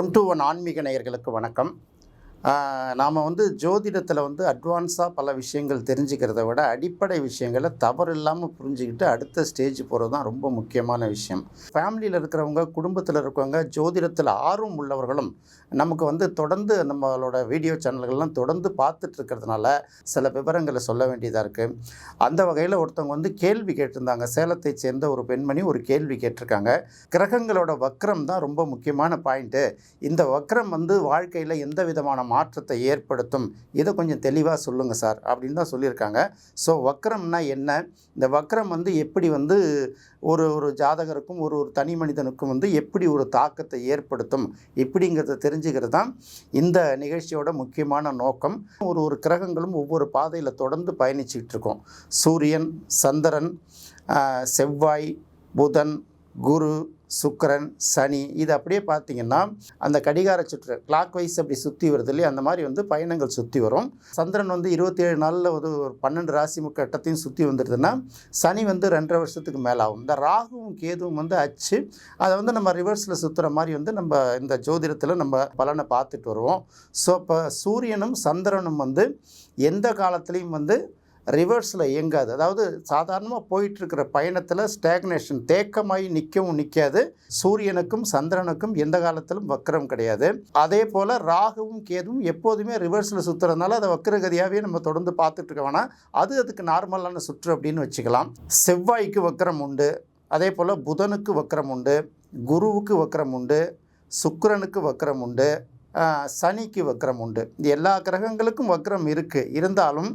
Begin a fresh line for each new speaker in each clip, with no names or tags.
One to one ஆன்மீக நேயர்களுக்கு வணக்கம். நாம் வந்து ஜோதிடத்தில் வந்து அட்வான்ஸாக பல விஷயங்கள் தெரிஞ்சுக்கிறத விட அடிப்படை விஷயங்களை தவறு இல்லாமல் புரிஞ்சுக்கிட்டு அடுத்த ஸ்டேஜ் போகிறது தான் ரொம்ப முக்கியமான விஷயம். ஃபேமிலியில் இருக்கிறவங்க குடும்பத்தில் இருக்கவங்க ஜோதிடத்தில் ஆர்வம் உள்ளவர்களும் நமக்கு வந்து தொடர்ந்து நம்மளோட வீடியோ சேனல்கள்லாம் தொடர்ந்து பார்த்துட்டு இருக்கிறதுனால சில விவரங்களை சொல்ல வேண்டியதாக இருக்குது அந்த வகையில் ஒருத்தவங்க வந்து கேள்வி கேட்டிருந்தாங்க. சேலத்தை சேர்ந்த ஒரு பெண்மணி ஒரு கேள்வி கேட்டிருக்காங்க. கிரகங்களோட வக்ரம் தான் ரொம்ப முக்கியமான பாயிண்ட்டு இந்த வக்ரம் வந்து வாழ்க்கையில் எந்த விதமான மாற்றத்தை ஏற்படுத்தும். இதை கொஞ்சம் தெளிவாக சொல்லுங்கள் சார். அப்படின்னு தான் சொல்லியிருக்காங்க. ஸோ வக்ரம்னா என்ன? இந்த வக்ரம் வந்து எப்படி வந்து ஒரு ஒரு ஜாதகருக்கும் ஒரு ஒரு தனி மனிதனுக்கும் வந்து எப்படி ஒரு தாக்கத்தை ஏற்படுத்தும்? இப்படிங்கிறத தெரிஞ்சுக்கிறது தான் இந்த நிகழ்ச்சியோட முக்கியமான நோக்கம். ஒரு ஒரு கிரகங்களும் ஒவ்வொரு பாதையில் தொடர்ந்து பயணிச்சுக்கிட்டு இருக்கோம். சூரியன் சந்திரன் செவ்வாய் புதன் குரு சுக்கரன் சனி இது அப்படியே பார்த்தீங்கன்னா அந்த கடிகார சுற்று கிளாக் வைஸ் அப்படி சுற்றி வருது இல்லையா? அந்த மாதிரி வந்து பயணங்கள் சுற்றி வரும். சந்திரன் வந்து இருபத்தேழு நாளில் ஒரு ஒரு பன்னெண்டு ராசி கட்டத்தையும் சுற்றி வந்துடுதுன்னா சனி வந்து ரெண்டரை வருஷத்துக்கு மேலே ஆகும் இந்த ராகுவும் கேதுவும் வந்து அச்சு அதை வந்து நம்ம ரிவர்ஸில் சுற்றுற மாதிரி வந்து நம்ம இந்த ஜோதிடத்தில் நம்ம பலனை பார்த்துட்டு வருவோம். ஸோ இப்போ சூரியனும் சந்திரனும் வந்து எந்த காலத்துலேயும் வந்து ரிவர்ஸில் இயங்காது. அதாவது சாதாரணமாக போயிட்டுருக்கிற பயணத்தில் ஸ்டாக்னேஷன் தேக்கமாகி நிற்கவும் நிற்காது சூரியனுக்கும் சந்திரனுக்கும் எந்த காலத்திலும் வக்கரம் கிடையாது. அதே போல் ராகுவும் கேதுவும் எப்போதுமே ரிவர்ஸில் சுற்றுறதுனால அதை வக்கரகதியாகவே நம்ம தொடர்ந்து பார்த்துட்டு இருக்க வேணாம். அது அதுக்கு நார்மலான சுற்று அப்படின்னு வச்சுக்கலாம். செவ்வாய்க்கு வக்கரம் உண்டு. அதே போல் புதனுக்கு வக்கரம் உண்டு. குருவுக்கு வக்கரம் உண்டு. சுக்கரனுக்கு வக்கரம் உண்டு. சனிக்கு வக்ரம் உண்டு. எல்லா கிரகங்களுக்கும் வக்ரம் இருக்குது இருந்தாலும்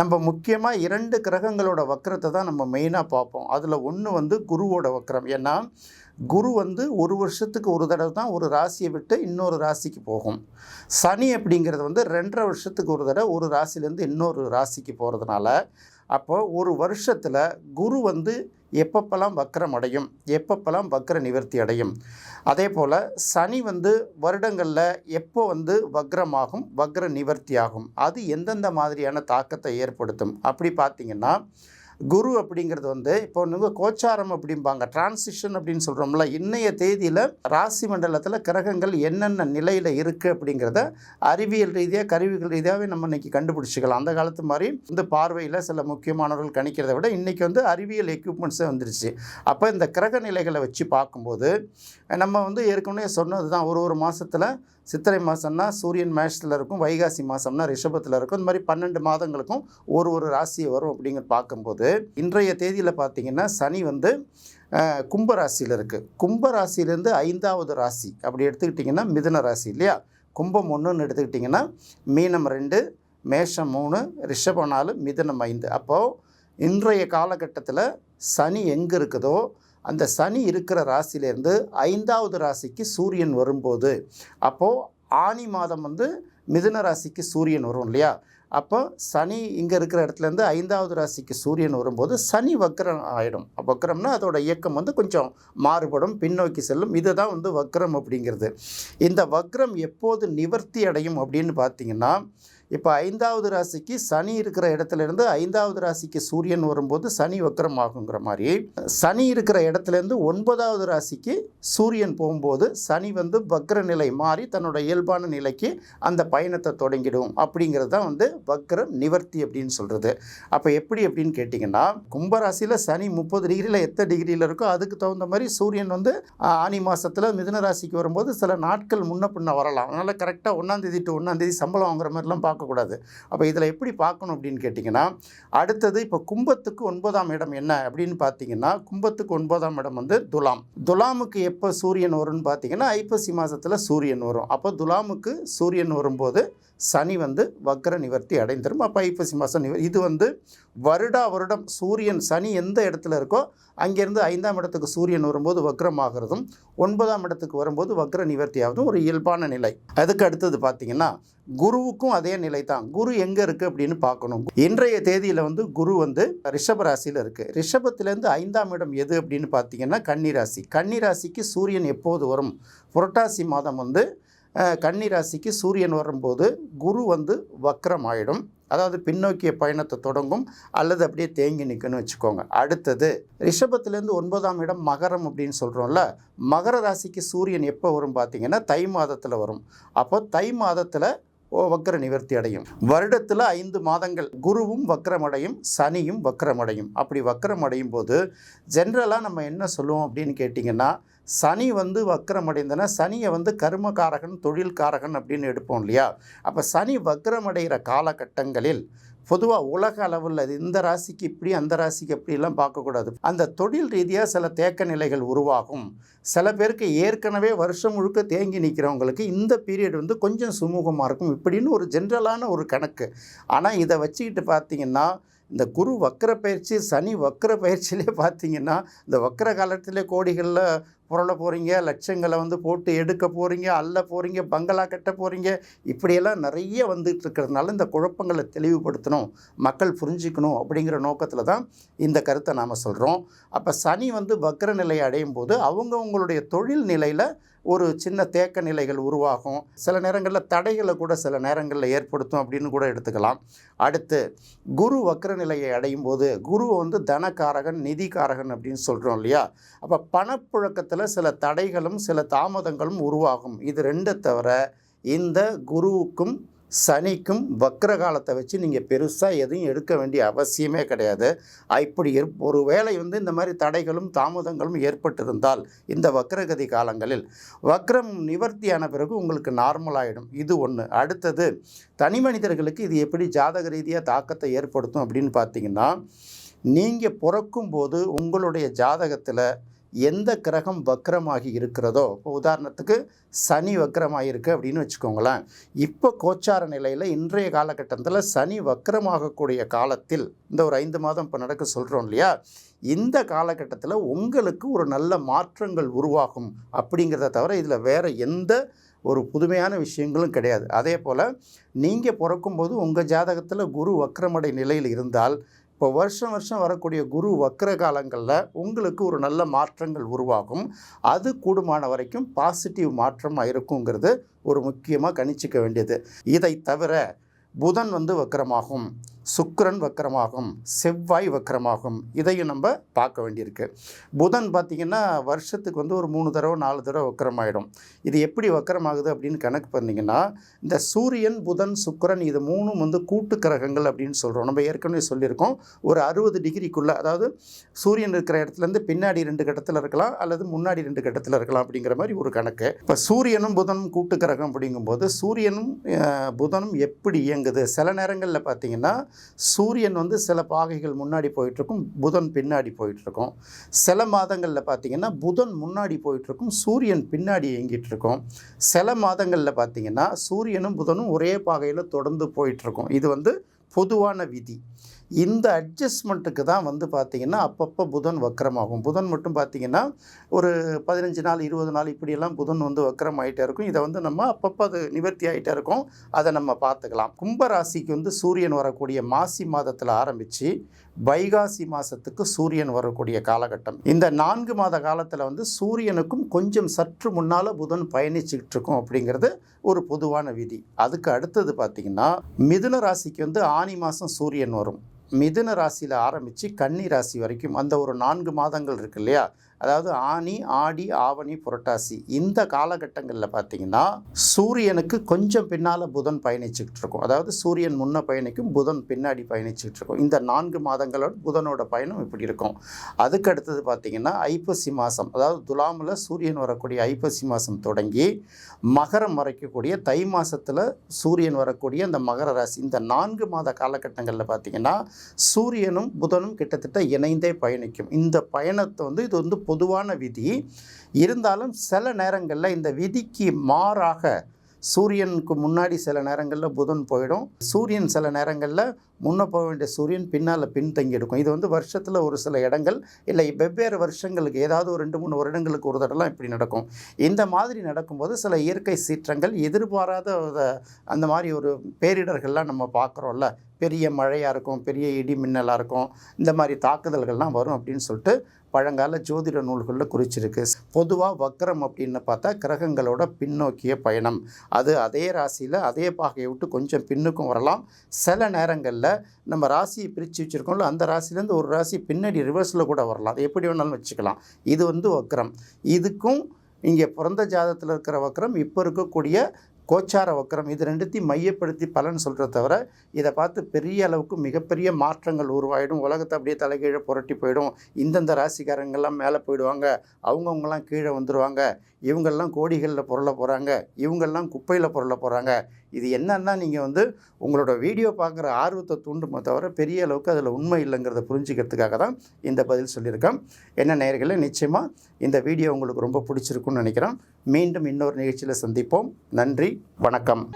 நம்ம முக்கியமாக இரண்டு கிரகங்களோட வக்ரத்தை தான் நம்ம மெயினாக பார்ப்போம். அதில் ஒன்று வந்து குருவோட வக்ரம். ஏன்னா குரு வந்து ஒரு வருஷத்துக்கு ஒரு தடவை தான் ஒரு ராசியை விட்டு இன்னொரு ராசிக்கு போகும். சனி அப்படிங்கிறது வந்து ரெண்டரை வருஷத்துக்கு ஒரு தடவை ஒரு ராசிலேருந்து இன்னொரு ராசிக்கு போகிறதுனால அப்போ ஒரு வருஷத்தில் குரு வந்து எப்பப்பெல்லாம் வக்கரம் அடையும் எப்பப்பெல்லாம் வக்ர நிவர்த்தி அடையும்? அதே போல் சனி வந்து வருடங்களில் எப்போ வந்து வக்ரமாகும் வக்ர நிவர்த்தி ஆகும் அது எந்தெந்த மாதிரியான தாக்கத்தை ஏற்படுத்தும்? அப்படி பார்த்தீங்கன்னா குரு அப்படிங்கிறது வந்து இப்போ வந்து கோச்சாரம் அப்படிம்பாங்க. டிரான்சிஷன் அப்படின்னு சொல்கிறோம்ல இன்றைய தேதியில் ராசி மண்டலத்தில் கிரகங்கள் என்னென்ன நிலையில் இருக்குது அப்படிங்கிறத அறிவியல் ரீதியாக கருவிகள் ரீதியாகவே நம்ம இன்றைக்கி கண்டுபிடிச்சிக்கலாம். அந்த காலத்து மாதிரி இந்த பார்வையில் சில முக்கியமானவர்கள் கணிக்கிறத விட இன்றைக்கி வந்து அறிவியல் எக்யூப்மெண்ட்ஸே வந்துருச்சு. அப்போ இந்த கிரக நிலைகளை வச்சு பார்க்கும்போது நம்ம வந்து ஏற்கனவே சொன்னது தான் ஒரு ஒரு மாதத்தில் சித்திரை மாதம்னா சூரியன் மேஷத்தில் இருக்கும் வைகாசி மாதம்னா ரிஷபத்தில் இருக்கும். இந்த மாதிரி பன்னெண்டு மாதங்களுக்கும் ஒரு ஒரு ராசி வரும் அப்படிங்கிற பார்க்கும்போது இன்றைய தேதியில் பார்த்தீங்கன்னா சனி வந்து கும்பராசியில் கும்ப ராசியில் இருக்குது கும்ப ராசியிலேருந்து ஐந்தாவது ராசி அப்படி எடுத்துக்கிட்டிங்கன்னா மிதுன ராசி இல்லையா? கும்பம் ஒன்றுன்னு எடுத்துக்கிட்டிங்கன்னா மீனம் ரெண்டு மேஷம் மூணு ரிஷபம் நாலு மிதனம் ஐந்து. அப்போது இன்றைய காலகட்டத்தில் சனி எங்கே இருக்குதோ அந்த சனி இருக்கிற ராசியிலேருந்து ஐந்தாவது ராசிக்கு சூரியன் வரும்போது அப்போது ஆனி மாதம் வந்து மிதுன ராசிக்கு சூரியன் வரும் இல்லையா? அப்போ சனி இங்கே இருக்கிற இடத்துலேருந்து ஐந்தாவது ராசிக்கு சூரியன் வரும்போது சனி வக்ரம் ஆகிடும் வக்ரம்னா அதோட இயக்கம் வந்து கொஞ்சம் மாறுபடும் பின்னோக்கி செல்லும். இதுதான் வந்து வக்ரம் அப்படிங்கிறது. இந்த வக்ரம் எப்போது நிவர்த்தி அடையும் அப்படின்னு பார்த்தீங்கன்னா இப்போ ஐந்தாவது ராசிக்கு சனி இருக்கிற இடத்துலேருந்து ஐந்தாவது ராசிக்கு சூரியன் வரும்போது சனி வக்கரம் ஆகுங்கிற மாதிரி. சனி இருக்கிற இடத்துலேருந்து ஒன்பதாவது ராசிக்கு சூரியன் போகும்போது சனி வந்து வக்கர நிலை மாறி தன்னோட இயல்பான நிலைக்கு அந்த பயணத்தை தொடங்கிடும். அப்படிங்கிறது தான் வந்து வக்ர நிவர்த்தி அப்படின்னு சொல்கிறது அப்போ எப்படி அப்படின்னு கேட்டிங்கன்னா கும்பராசியில் சனி முப்பது டிகிரியில் எத்தனை டிகிரியில் இருக்கோ அதுக்கு தகுந்த மாதிரி சூரியன் வந்து ஆனி மாதத்தில் மிதுன ராசிக்கு வரும்போது சில நாட்கள் முன்ன பின்ன வரலாம். அதனால் கரெக்டாக ஒன்றாந்தேதி டு ஒன்றாந்தேதி சம்பளம் வாங்குற மாதிரிலாம் பார்க்கக்கூடாது. அப்போ இதில் எப்படி பார்க்கணும் அப்படின்னு கேட்டிங்கன்னா அடுத்தது இப்போ கும்பத்துக்கு ஒன்பதாம் இடம் என்ன அப்படின்னு பார்த்தீங்கன்னா கும்பத்துக்கு ஒன்பதாம் இடம் வந்து துலாம். துலாமுக்கு எப்போ சூரியன் வரும்னு பார்த்தீங்கன்னா ஐப்பசி மாதத்தில் சூரியன் வரும். அப்போ துலாமுக்கு சூரியன் வரும்போது சனி வந்து வக்ர நிவர்த்தி அடைந்திரும். அப்போ ஐப்பசி மாதம் நிவர் இது வந்து வருடா வருடம் சூரியன் சனி எந்த இடத்துல இருக்கோ அங்கேருந்து ஐந்தாம் இடத்துக்கு சூரியன் வரும்போது வக்ரமாகிறதும் ஒன்பதாம் இடத்துக்கு வரும்போது வக்ர நிவர்த்தி ஆகுதும் ஒரு இயல்பான நிலை. அதுக்கு அடுத்தது பார்த்தீங்கன்னா குருவுக்கும் அதே நிலை தான். குரு எங்கே இருக்குது அப்படின்னு பார்க்கணும். இன்றைய தேதியில் வந்து குரு வந்து ரிஷப ராசியில் இருக்குது ரிஷபத்திலேருந்து ஐந்தாம் இடம் எது அப்படின்னு பார்த்தீங்கன்னா கன்னிராசி கன்னிராசிக்கு சூரியன் எப்போது வரும்? புரட்டாசி மாதம் வந்து கன்னிராசிக்கு சூரியன் வரும்போது குரு வந்து வக்ரம் ஆயிடும். அதாவது பின்னோக்கிய பயணத்தை தொடங்கும். அல்லது அப்படியே தேங்கி நிற்கணும்னு வச்சுக்கோங்க. அடுத்தது ரிஷபத்துலேருந்து ஒன்பதாம் இடம் மகரம் அப்படின்னு சொல்கிறோம்ல மகர ராசிக்கு சூரியன் எப்போ வரும் பார்த்தீங்கன்னா தை மாதத்தில் வரும். அப்போ தை மாதத்தில் வக்கர நிவர்த்தி அடையும். வருடத்தில் ஐந்து மாதங்கள் குருவும் வக்கரமடையும் சனியும் வக்கரமடையும் அப்படி வக்கரமடையும் போது ஜென்ரலாக நம்ம என்ன சொல்லுவோம் அப்படின்னு கேட்டிங்கன்னா சனி வந்து வக்கரமடைந்தனா சனியை வந்து கர்மகாரகன் தொழில்காரகன் அப்படின்னு எடுப்போம் இல்லையா? அப்போ சனி வக்கரமடைகிற காலகட்டங்களில் பொதுவாக உலக அளவில் அது இந்த ராசிக்கு இப்படி அந்த ராசிக்கு இப்படிலாம் பார்க்கக்கூடாது. அந்த தொழில் ரீதியாக சில தேக்க நிலைகள் உருவாகும். சில பேருக்கு ஏற்கனவே வருஷம் முழுக்க தேங்கி நிற்கிறவங்களுக்கு இந்த பீரியட் வந்து கொஞ்சம் சுமூகமாக இருக்கும். இப்படின்னு ஒரு ஜென்ரலான ஒரு கணக்கு. ஆனால் இதை வச்சுக்கிட்டு பார்த்தீங்கன்னா இந்த குரு வக்கர பயிற்சி சனி வக்கர பயிற்சியிலே பார்த்தீங்கன்னா இந்த வக்கர காலத்திலே கோடிகளில் புரள போகிறீங்க லட்சங்களை வந்து போட்டு எடுக்க போகிறீங்க அள்ள போகிறீங்க பங்களா கட்ட போகிறீங்க இப்படியெல்லாம் நிறைய வந்துட்டு இருக்கிறதுனால இந்த குழப்பங்களை தெளிவுபடுத்தணும் மக்கள் புரிஞ்சிக்கணும் அப்படிங்கிற நோக்கத்தில் தான் இந்த கருத்தை நாம் சொல்கிறோம் அப்போ சனி வந்து வக்கர நிலையை அடையும் போது அவங்கவுங்களுடைய தொழில் நிலையில் ஒரு சின்ன தேக்க நிலைகள் உருவாகும். சில நேரங்களில் தடைகளை கூட சில நேரங்களில் ஏற்படுத்தும் அப்படின்னு கூட எடுத்துக்கலாம். அடுத்து குரு வக்கர நிலையை அடையும் போது குரு வந்து தனக்காரகன் நிதிக்காரகன் அப்படின்னு சொல்கிறோம் இல்லையா? அப்போ பணப்புழக்கத்தில் சில தடைகளும் சில தாமதங்களும் உருவாகும். இது ரெண்டை தவிர இந்த குருவுக்கும் சனிக்கும் வக்கர காலத்தை வச்சு நீங்கள் பெருசாக எதையும் எடுக்க வேண்டிய அவசியமே கிடையாது. இப்படி ஒரு வேளை வந்து இந்த மாதிரி தடைகளும் தாமதங்களும் ஏற்பட்டிருந்தால் இந்த வக்ரகதி காலங்களில் வக்ரம் நிவர்த்தியான பிறகு உங்களுக்கு நார்மல் ஆகிடும் இது ஒன்று அடுத்தது தனி மனிதர்களுக்கு இது எப்படி ஜாதக ரீதியாக தாக்கத்தை ஏற்படுத்தும் அப்படின்னு பார்த்தீங்கன்னா நீங்கள் பிறக்கும்போது உங்களுடைய ஜாதகத்தில் எந்த கிரகம் வக்ரமாகி இருக்கிறதோ இப்போ உதாரணத்துக்கு சனி வக்ரமாகி இருக்குது அப்படின்னு வச்சுக்கோங்களேன். இப்போ கோச்சார நிலையில் இன்றைய காலகட்டத்தில் சனி வக்ரமாகக்கூடிய காலத்தில் இந்த ஒரு ஐந்து மாதம் இப்போ நடக்க சொல்கிறோம் இல்லையா? இந்த காலகட்டத்தில் உங்களுக்கு ஒரு நல்ல மாற்றங்கள் உருவாகும் அப்படிங்கிறத தவிர இதில் வேறு எந்த ஒரு புதுமையான விஷயங்களும் கிடையாது. அதே போல் நீங்கள் பிறக்கும்போது உங்கள் ஜாதகத்தில் குரு வக்ரமடை நிலையில் இருந்தால் இப்போ வருஷம் வருஷம் வரக்கூடிய குரு வக்ர காலங்களில் உங்களுக்கு ஒரு நல்ல மாற்றங்கள் உருவாகும். அது கூடுமான வரைக்கும் பாசிட்டிவ் மாற்றமாக இருக்குங்கிறது ஒரு முக்கியமாக கணிச்சிக்க வேண்டியது. இதை தவிர புதன் வந்து வக்கரமாகும் சுக்கிரன் வக்கரமாகும் செவ்வாய் வக்கரமாகும். இதையும் நம்ம பார்க்க வேண்டியிருக்கு. புதன் பார்த்திங்கன்னா வருஷத்துக்கு வந்து ஒரு மூணு தடவை நாலு தடவை வக்கரமாயிடும். இது எப்படி வக்கரமாகுது அப்படின்னு கணக்கு பண்ணிங்கன்னா இந்த சூரியன் புதன் சுக்கிரன் இது மூணும் வந்து கூட்டு கிரகங்கள் அப்படின்னு சொல்கிறோம் நம்ம ஏற்கனவே சொல்லியிருக்கோம். ஒரு அறுபது டிகிரிக்குள்ளே அதாவது சூரியன் இருக்கிற இடத்துலேருந்து பின்னாடி ரெண்டு கட்டத்தில் இருக்கலாம் அல்லது முன்னாடி ரெண்டு கட்டத்தில் இருக்கலாம் அப்படிங்கிற மாதிரி ஒரு கணக்கு. இப்போ சூரியனும் புதனும் கூட்டு கிரகம் அப்படிங்கும்போது சூரியனும் புதனும் எப்படி இயங்குது? சில நேரங்களில் பார்த்திங்கன்னா சூரியன் வந்து சில பாகைகள் முன்னாடி போயிட்டுருக்கும் புதன் பின்னாடி போயிட்டுருக்கும். சில மாதங்களில் பார்த்தீங்கன்னா புதன் முன்னாடி போயிட்டுருக்கும் சூரியன் பின்னாடி இயங்கிட்டு இருக்கும் சில மாதங்களில் பார்த்தீங்கன்னா சூரியனும் புதனும் ஒரே பாகையில் தொடர்ந்து போயிட்டுருக்கும். இது வந்து பொதுவான விதி. இந்த அட்ஜஸ்ட்மெண்ட்டுக்கு தான் வந்து பார்த்திங்கன்னா அப்பப்போ புதன் வக்கரமாகும். புதன் மட்டும் பார்த்திங்கன்னா ஒரு பதினஞ்சு நாள் இருபது நாள் இப்படியெல்லாம் புதன் வந்து வக்கரம் ஆகிட்டே இருக்கும். இதை வந்து நம்ம அப்பப்போ அது நிவர்த்தி ஆகிட்டே இருக்கும். அதை நம்ம பார்த்துக்கலாம். கும்பராசிக்கு வந்து சூரியன் வரக்கூடிய மாசி மாதத்தில் ஆரம்பித்து வைகாசி மாதத்துக்கு சூரியன் வரக்கூடிய காலகட்டம். இந்த நான்கு மாத காலத்தில் வந்து சூரியனுக்கும் கொஞ்சம் சற்று முன்னால் புதன் பயணிச்சுக்கிட்டு இருக்கும் அப்படிங்கிறது ஒரு பொதுவான விதி. அதுக்கு அடுத்தது பார்த்திங்கன்னா மிதுன ராசிக்கு வந்து ஆனி மாதம் சூரியன் வரும். மிதுன ராசியில் ஆரம்பித்து கன்னி ராசி வரைக்கும் அந்த ஒரு நான்கு மாதங்கள் இருக்கு இல்லையா? அதாவது ஆனி ஆடி ஆவணி புரட்டாசி இந்த காலகட்டங்களில் பார்த்தீங்கன்னா சூரியனுக்கு கொஞ்சம் பின்னால் புதன் பயணிச்சுக்கிட்டு இருக்கும். அதாவது சூரியன் முன்ன பயணிக்கும் புதன் பின்னாடி பயணிச்சுக்கிட்டு இருக்கும். இந்த நான்கு மாதங்களோட புதனோட பயணம் இப்படி இருக்கும். அதுக்கு அடுத்தது பார்த்தீங்கன்னா ஐப்பசி மாதம் அதாவது துலாமில் சூரியன் வரக்கூடிய ஐப்பசி மாதம் தொடங்கி மகரம் வரைக்கக்கூடிய தை மாதத்தில் சூரியன் வரக்கூடிய அந்த மகர ராசி. இந்த நான்கு மாத காலகட்டங்களில் பார்த்தீங்கன்னா சூரியனும் புதனும் கிட்டத்தட்ட இணைந்தே பயணிக்கும். இந்த பயணத்தை வந்து இது வந்து பொதுவான விதி. இருந்தாலும் சில நேரங்களில் இந்த விதிக்கு மாறாக சூரியனுக்கு முன்னாடி சில நேரங்களில் புதன் போயிடும். சூரியன் சில நேரங்களில் முன்னே போக வேண்டிய சூரியன் பின்னால் பின்தங்கி இருக்கும் இது வந்து வருஷத்தில் ஒரு சில இடங்கள் இல்லை வெவ்வேறு வருஷங்களுக்கு ஏதாவது ஒரு ரெண்டு மூணு வருடங்களுக்கு ஒரு தடவை இப்படி நடக்கும். இந்த மாதிரி நடக்கும்போது சில இயற்கை சீற்றங்கள் எதிர்பாராத அந்த மாதிரி ஒரு பேரிடர்கள்லாம் நம்ம பார்க்குறோம்ல. பெரிய மழையாக இருக்கும் பெரிய இடி மின்னலாக இருக்கும் இந்த மாதிரி தாக்குதல்கள்லாம் வரும் அப்படின்னு சொல்லிட்டு பழங்கால ஜோதிட நூல்களில் குறிச்சிருக்கு. பொதுவாக வக்ரம் அப்படின்னு பார்த்தா கிரகங்களோட பின்னோக்கிய பயணம். அது அதே ராசியில் அதே பாகையை விட்டு கொஞ்சம் பின்னுக்கும் வரலாம். சில நேரங்களில் நம்ம ராசியை பிரித்து வச்சுருக்கோம்ல அந்த ராசிலேருந்து ஒரு ராசி பின்னாடி ரிவர்ஸில் கூட வரலாம். அது எப்படி வேணாலும் வச்சுக்கலாம். இது வந்து வக்ரம். இதுக்கும் இங்கே பிறந்த ஜாதத்தில் இருக்கிற வக்ரம் இப்போ இருக்கக்கூடிய கோச்சார வக்கரம் இது ரெண்டுத்தையும் மையப்படுத்தி பலன் சொல்கிறத தவிர இதை பார்த்து பெரிய அளவுக்கு மிகப்பெரிய மாற்றங்கள் உருவாயிடும். உலகத்தை அப்படியே தலைகீழே புரட்டி போயிடும். இந்தந்த ராசிக்காரங்கள்லாம் மேலே போயிடுவாங்க. அவங்கவுங்கெல்லாம் கீழே வந்துடுவாங்க இவங்கெல்லாம் கோடிகளில் பொருள போகிறாங்க இவங்கெல்லாம் குப்பையில் பொருள போகிறாங்க இது என்னன்னா நீங்கள் வந்து உங்களோட வீடியோ பார்க்குற ஆர்வத்தை தூண்டுமே தவிர பெரிய அளவுக்கு அதில் உண்மை இல்லைங்கிறத புரிஞ்சுக்கிறதுக்காக தான் இந்த பதில் சொல்லியிருக்கேன். என்ன நேர்களை நிச்சயமாக இந்த வீடியோ உங்களுக்கு ரொம்ப பிடிச்சிருக்குன்னு நினைக்கிறேன். மீண்டும் இன்னொரு நிகழ்ச்சியில் சந்திப்போம். நன்றி வணக்கம்.